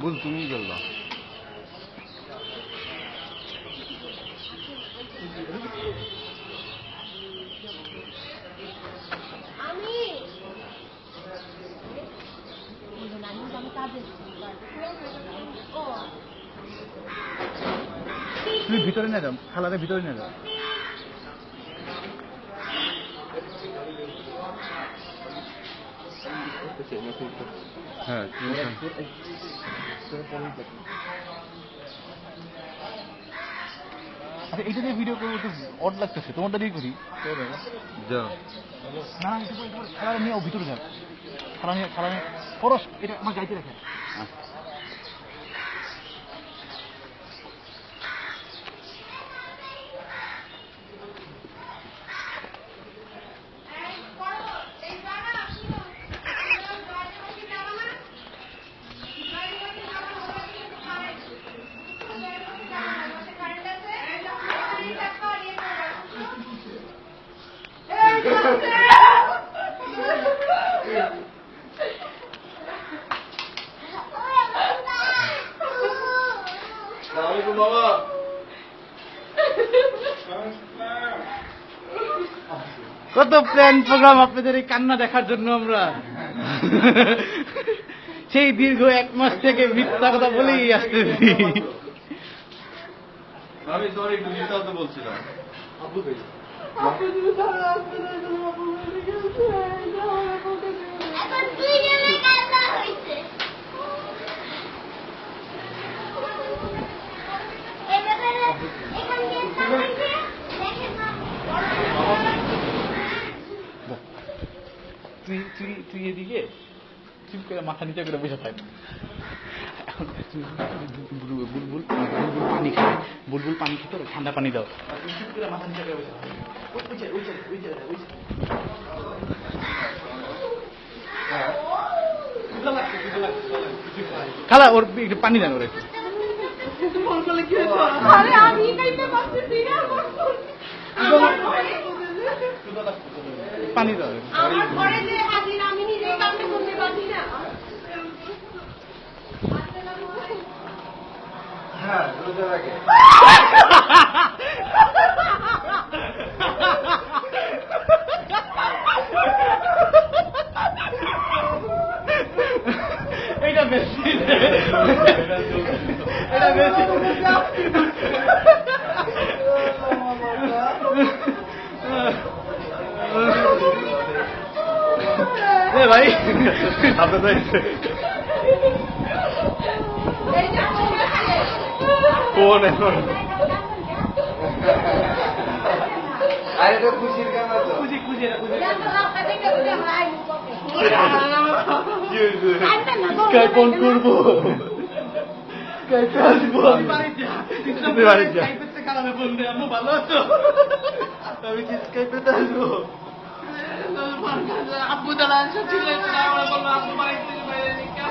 বুঝ তুমি ও তুমি ভিতরে নিয়ে যাও খালারে ভিতরে নিয়ে যাও হ্যাঁ আচ্ছা এইটা দিয়ে ভিডিও করব তো অড লাগতেছে তোমারটা দিয়ে করি যাও না না এটা করে খালারে নিয়ে ভিতরে যাও খেলা নিয়ে খেলা নিয়ে পরশ এটা আমার গাইতে রাখে কত প্ল্যান প্রোগ্রাম আপনাদের এই কান্না দেখার জন্য আমরা। সেই দীর্ঘ এক মাস থেকে মিথ্যা কথা বলেই আসতেছি। আমি সরি তো বলছিলাম। তুই তুই তুই এদিকে চুপ করে মাথা নিচে করে বসে থাক। বুলবুল বুলবুল পানি খাবে বুলবুল পানি খেতে ঠান্ডা পানি দাও। চুপ করে মাথা নিচে করে বসে থাক। ওই ওই জায়গায়, ওই জায়গায়, ওই জায়গায়, ওই জায়গায়। খালা ওর একটু। পানি দেন ওর একটু আরে আমি খাইতে পারতেছি না আমার ঘরে- পানি দাও। আমার ঘরে যে হাজির আমি নিজেই কামড়ে করতে পারছি না। হ্যাঁ এটা বেশি এটা বেশি এ ভাই আপনাদের এই যে আমার খালে। ফোন এখন আরে তো খুশির গান আছে খুঁজি খুঁজি এটা খুঁজি দেখো, আপনার দেখে বুঝে আমার আইন পকে। কি হয়েছে আনবেন না, গো। স্কাইপ অন করব স্কাইপে আসব আমি তুমি বাড়ি যা স্কাইপেতে কালামে ফোন দে ভালো আছো? আমি কি স্কাইপেতে আসব? আব্বু সব ছিল আব্বু বাড়ি থেকে বাইরে নিকা